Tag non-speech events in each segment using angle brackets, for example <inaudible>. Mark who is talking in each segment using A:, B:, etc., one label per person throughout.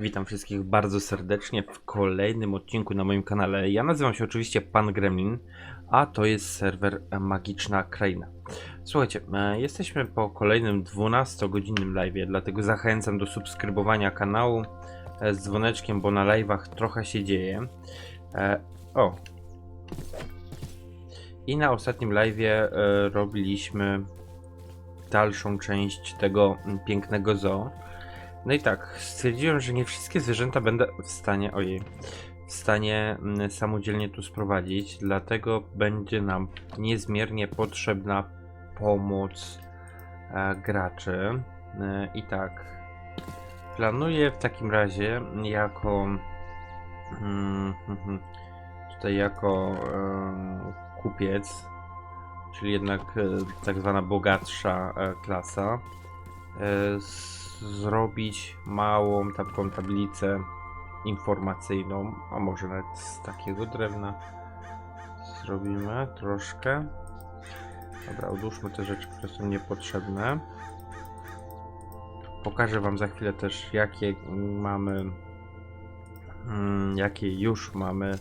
A: Witam wszystkich bardzo serdecznie w kolejnym odcinku na moim kanale. Ja nazywam się oczywiście Pan Gremlin, a to jest serwer Magiczna Kraina. Słuchajcie, e, jesteśmy po kolejnym 12-godzinnym live, dlatego zachęcam do subskrybowania kanału e, z dzwoneczkiem, bo na live'ach trochę się dzieje. E, O! I na ostatnim live'ie robiliśmy dalszą część tego pięknego zoo. No i tak, stwierdziłem, że nie wszystkie zwierzęta będę w stanie, ojej, w stanie mm, samodzielnie tu sprowadzić, dlatego będzie nam niezmiernie potrzebna pomoc e, graczy. E, I tak, planuję w takim razie jako mm, mhm, tutaj jako e, kupiec, czyli jednak e, tak zwana bogatsza e, klasa, e, s- zrobić małą taką tablicę informacyjną, a może nawet z takiego drewna zrobimy troszkę. Dobra, odłóżmy te rzeczy, które są niepotrzebne. Pokażę Wam za chwilę też, jakie mamy, mm, jakie już mamy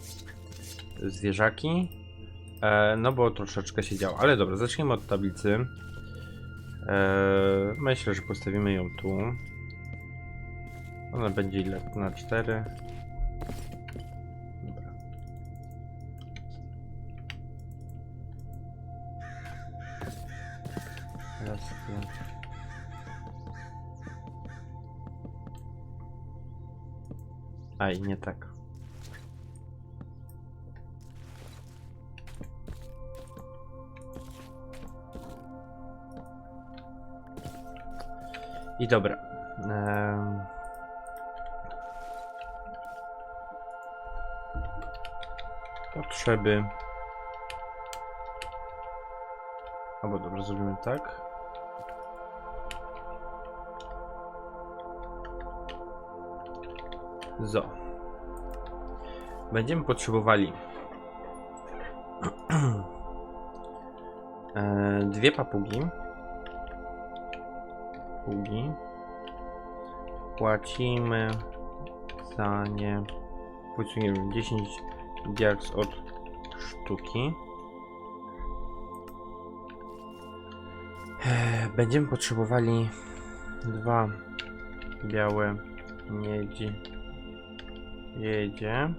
A: zwierzaki. E, no bo troszeczkę się działo. Ale dobra, zacznijmy od tablicy. Eee, myślę, że postawimy ją tu. Ona będzie ile? Na 4. Dobra. Raz, dwa. Aj, nie tak. I dobra. Em. Potrzeby. Albo dobrze, zrobimy tak. Zo. Będziemy potrzebowali <clears throat> e, dwie papugi papugi. Płacimy za nie wiem, 10 diaks od sztuki. Będziemy potrzebowali dwa białe miedzi jedzie.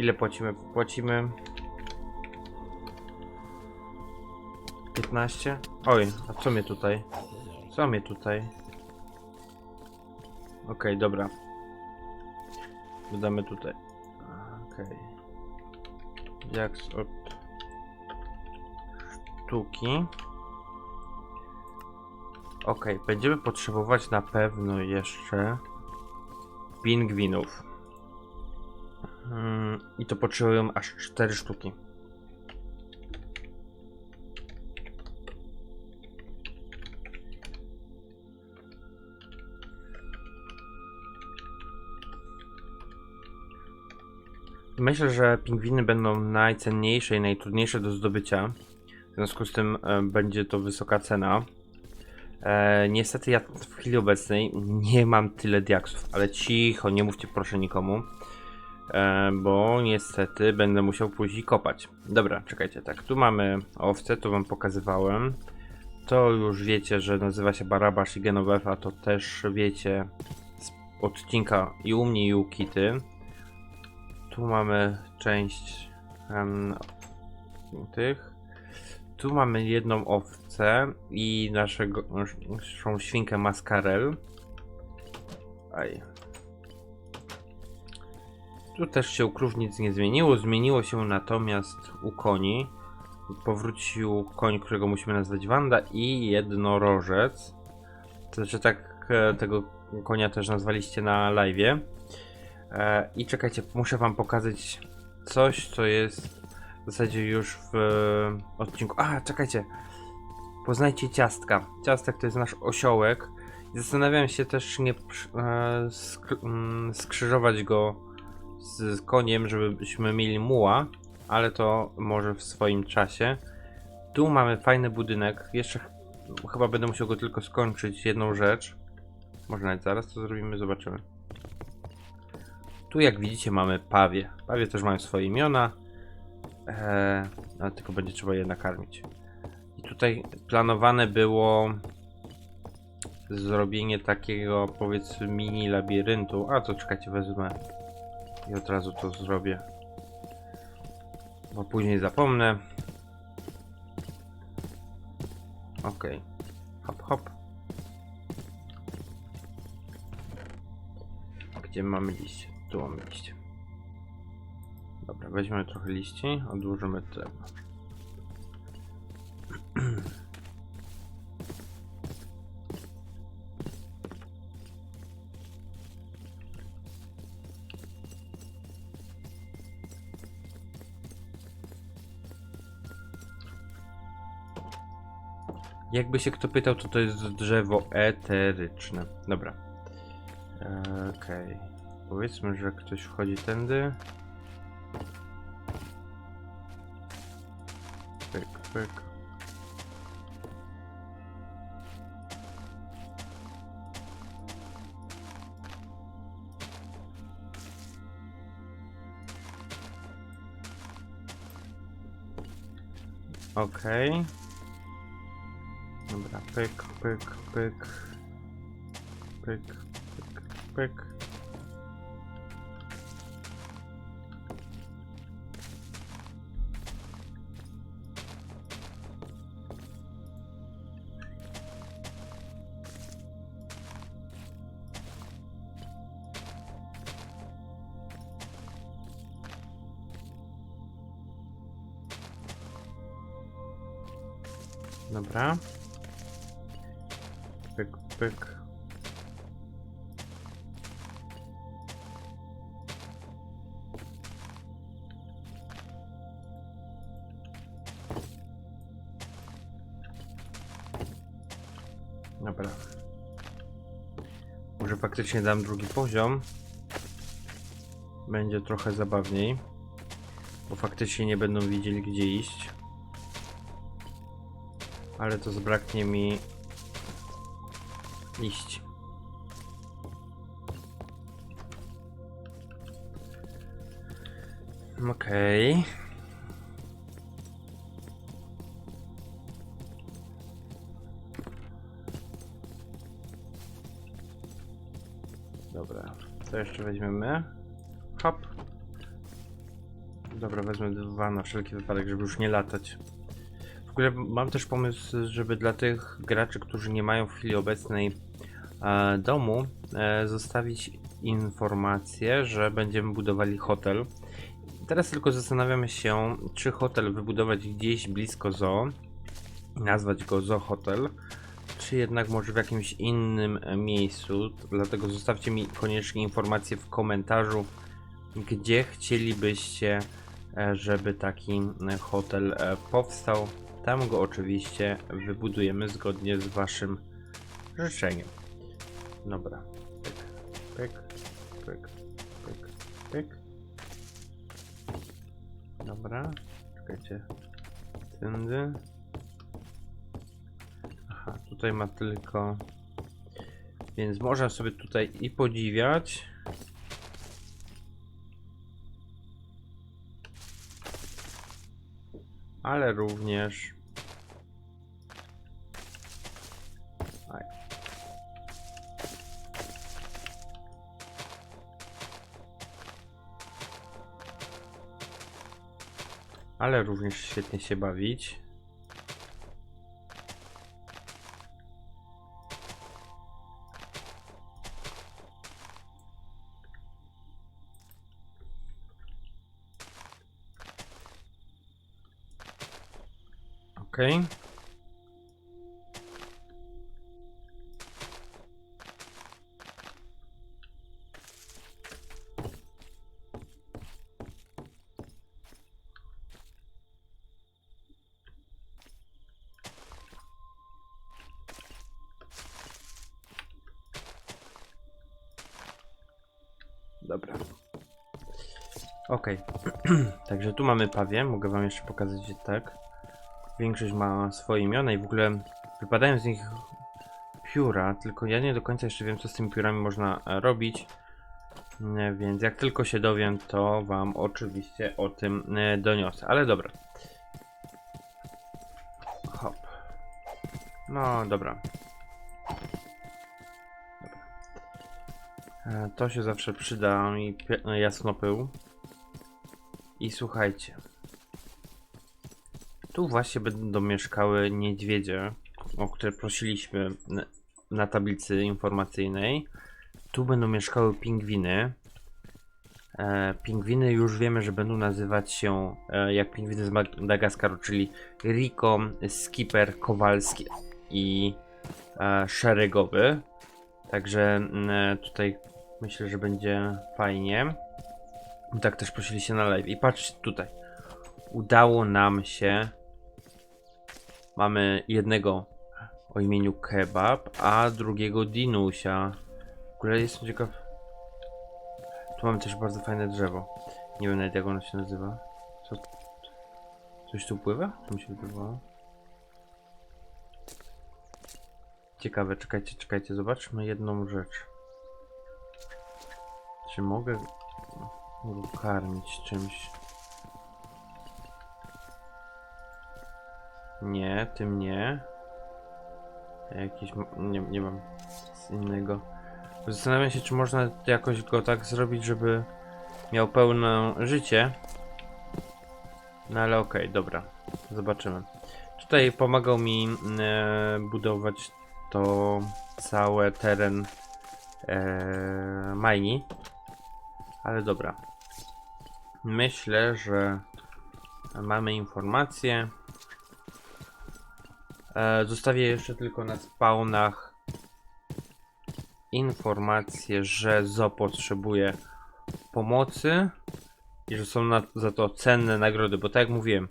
A: Ile płacimy? Płacimy 15? Oj, a co mnie tutaj? Co mnie tutaj? Okej, dobra. Dodamy tutaj. Okej. Jak od sztuki. Okej, będziemy potrzebować na pewno jeszcze pingwinów. Mm, I to potrzebują aż 4 sztuki. Myślę, że pingwiny będą najcenniejsze i najtrudniejsze do zdobycia. W związku z tym e, będzie to wysoka cena. E, niestety ja w chwili obecnej nie mam tyle diaksów, ale cicho, nie mówcie proszę nikomu. E, bo niestety będę musiał i kopać. Dobra, czekajcie, tak, tu mamy owce, to wam pokazywałem. To już wiecie, że nazywa się Barabasz i Genovefa, to też wiecie z odcinka i u mnie i u Kity. Tu mamy część tych. Tu mamy jedną owcę i naszego, naszą świnkę Maskarel. Aj. Tu też się u krów nic nie zmieniło. Zmieniło się natomiast u koni. Powrócił koń, którego musimy nazwać Wanda i jednorożec. To znaczy tak e, tego konia też nazwaliście na live. E, I czekajcie, muszę wam pokazać coś, co jest w zasadzie już w e, odcinku. A, czekajcie. Poznajcie ciastka. Ciastek to jest nasz osiołek. Zastanawiam się też, nie mm, skrzyżować go z koniem, żebyśmy mieli muła, ale to może w swoim czasie. Tu mamy fajny budynek. Jeszcze ch- chyba będę musiał go tylko skończyć. Jedną rzecz. Może nawet zaraz to zrobimy, zobaczymy. Tu jak widzicie mamy pawie. Pawie też mają swoje imiona. Eee, tylko będzie trzeba je nakarmić. I tutaj planowane było zrobienie takiego powiedzmy mini labiryntu. A to czekajcie, wezmę i od razu to zrobię. Bo później zapomnę. Okej. Hop, hop. Gdzie mamy liście? Tu mamy liście. Dobra, weźmiemy trochę liści, odłożymy drewno. <clears throat> Jakby się kto pytał, to to jest drzewo eteryczne. Dobra. Eee, Okej. Powiedzmy, że ktoś wchodzi tędy. Pyk, pyk. Okej. Dobra, pyk, pyk, pyk. Pyk, pyk, pyk. Dobra. Pyk. Dobra. Może faktycznie dam drugi poziom. Będzie trochę zabawniej. Bo faktycznie nie będą wiedzieli gdzie iść. Ale to zbraknie mi liści. Okej. Dobra, to jeszcze weźmiemy. Hop. Dobra, wezmę dwa na wszelki wypadek, żeby już nie latać. W ogóle mam też pomysł, żeby dla tych graczy, którzy nie mają w chwili obecnej domu, e, zostawić informację, że będziemy budowali hotel. Teraz tylko zastanawiamy się, czy hotel wybudować gdzieś blisko zoo, nazwać go Zoo Hotel, czy jednak może w jakimś innym e, miejscu. Dlatego zostawcie mi koniecznie informację w komentarzu, gdzie chcielibyście, e, żeby taki e, hotel e, powstał. Tam go oczywiście wybudujemy zgodnie z waszym życzeniem. Dobra. Pyk, pyk, pyk, pyk, pyk. Dobra. Czekajcie. Tędy. Aha, tutaj ma tylko... Więc można sobie tutaj i podziwiać. Ale również... Ale również świetnie się bawić. Okej. <clears throat> Także tu mamy pawię. Mogę wam jeszcze pokazać tak. większość ma swoje imiona i w ogóle wypadają z nich pióra, tylko ja nie do końca jeszcze wiem, co z tymi piórami można e, robić. Więc jak tylko się dowiem, to wam oczywiście o tym e, doniosę. Ale dobra. Hop. No dobra. E, To się zawsze przyda e, jasnopył. I słuchajcie. Tu właśnie będą mieszkały niedźwiedzie, o które prosiliśmy na, tablicy informacyjnej. Tu będą mieszkały pingwiny. E, pingwiny już wiemy, że będą nazywać się e, jak pingwiny z Madagaskaru, czyli Rico, Skipper, Kowalski i e, Szeregowy. Także e, tutaj myślę, że będzie fajnie. Tak też prosiliście na live. I patrzcie tutaj. Udało nam się. Mamy jednego o imieniu Kebab, a drugiego Dinusia. W ogóle jestem ciekaw. Tu mamy też bardzo fajne drzewo. Nie wiem nawet jak ono się nazywa. Co? Coś tu pływa? Co mi się wydawało? Ciekawe, czekajcie, czekajcie, zobaczmy jedną rzecz. Czy mogę go karmić czymś? Nie, tym nie. Jakiś, nie, nie mam nic innego. Zastanawiam się, czy można jakoś go tak zrobić, żeby miał pełne życie. No ale okej, dobra. Zobaczymy. Tutaj pomagał mi e, budować to całe teren e. Ale dobra. Myślę, że mamy informację. E, zostawię jeszcze tylko na spawnach informację, że ZO potrzebuje pomocy i że są na, za to cenne nagrody, bo tak jak mówiłem,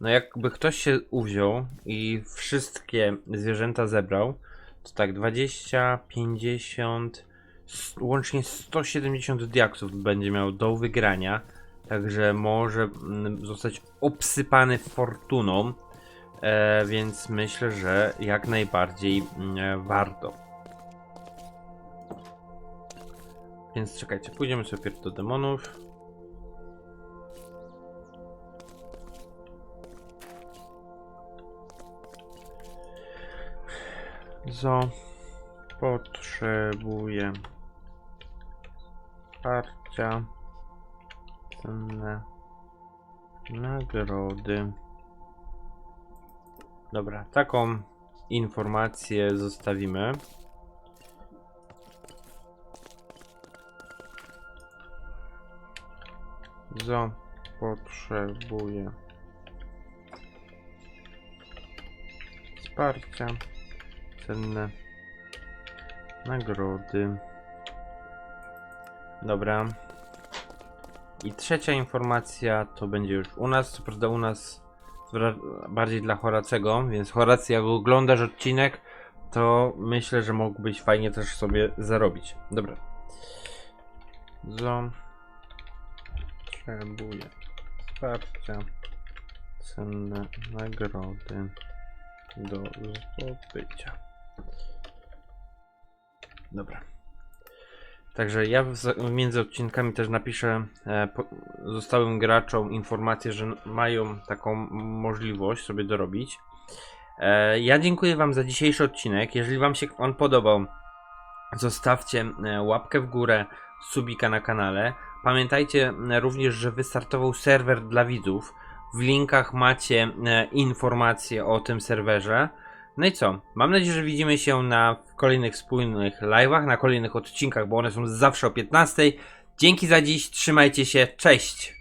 A: no jakby ktoś się uwziął i wszystkie zwierzęta zebrał, to tak 20, 50, s- łącznie 170 diaksów będzie miał do wygrania, także może mm, zostać obsypany fortuną, e, więc myślę, że jak najbardziej mm, warto. Więc czekajcie, pójdziemy sobie do demonów. Zo potrzebuje wsparcia cenne nagrody. Dobra, taką informację zostawimy. Zo potrzebuje wsparcia cenne nagrody. Dobra. I trzecia informacja to będzie już u nas. Co prawda u nas bardziej dla Horacego, więc Horacy jak oglądasz odcinek, to myślę, że mógłbyś fajnie też sobie zarobić. Dobra. Zo potrzebuje wsparcia cenne nagrody do zdobycia. Dobra. Także ja między odcinkami też napiszę e, zostałym graczom informację, że mają taką możliwość sobie dorobić. E, ja dziękuję Wam za dzisiejszy odcinek. Jeżeli Wam się on podobał, zostawcie e, łapkę w górę, subika na kanale. Pamiętajcie również, że wystartował serwer dla widzów. W linkach macie informacje o tym serwerze. No i co? Mam nadzieję, że widzimy się na kolejnych wspólnych live'ach, na kolejnych odcinkach, bo one są zawsze o 15. Dzięki za dziś, trzymajcie się, cześć!